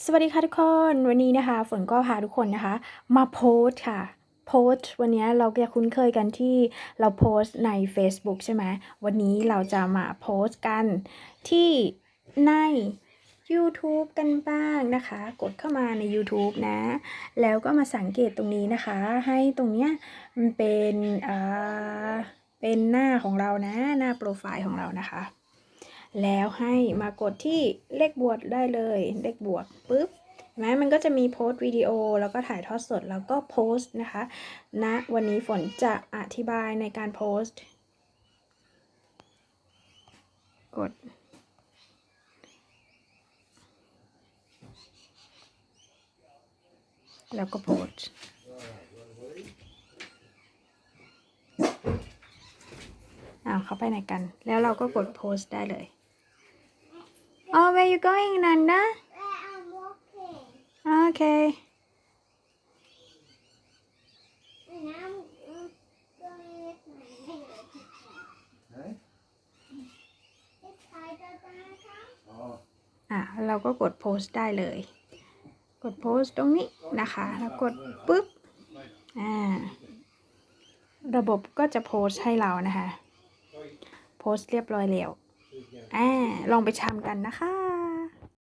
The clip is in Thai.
สวัสดีค่ะทุกคน วันนี้นะคะ ฝนก็พาทุกคนนะคะ มาโพสค่ะโพสวันนี้เราจะคุ้นเคยกันที่เราโพสใน Facebook ใช่ไหมวันนี้เราจะมาโพสกันที่ใน YouTube กันบ้างนะคะ กดเข้ามาใน YouTube นะ แล้วก็มาสังเกตตรงนี้นะคะ ให้ตรงเนี้ยมันเป็นอ่าเป็นหน้าของเรานะ หน้าโปรไฟล์ของเรานะคะ แล้วให้มากดที่เลขบวกได้เลย เลขบวกปุ๊บเห็นไหมมันก็จะมีโพสต์วิดีโอ แล้วก็ถ่ายทอดสดแล้วก็โพสต์นะคะณนะวันนี้ฝนจะอธิบายในการโพสต์ กดแล้วก็โพสต์อ่าเข้าไปไหนกัน แล้วเราก็กดโพสต์ได้เลย Oh where you going Nanda I'm walking Okay and I'm uh, going with my neighbor. Hey? It's harder than I thought. Oh, อะ เราก็กดโพสต์ได้เลย กดโพสต์ตรงนี้นะคะ แล้วกดปุ๊บ อ่า ระบบก็จะโพสต์ให้เรานะคะ โพสต์เรียบร้อยแล้ว อ่าลองไปชามกันนะคะ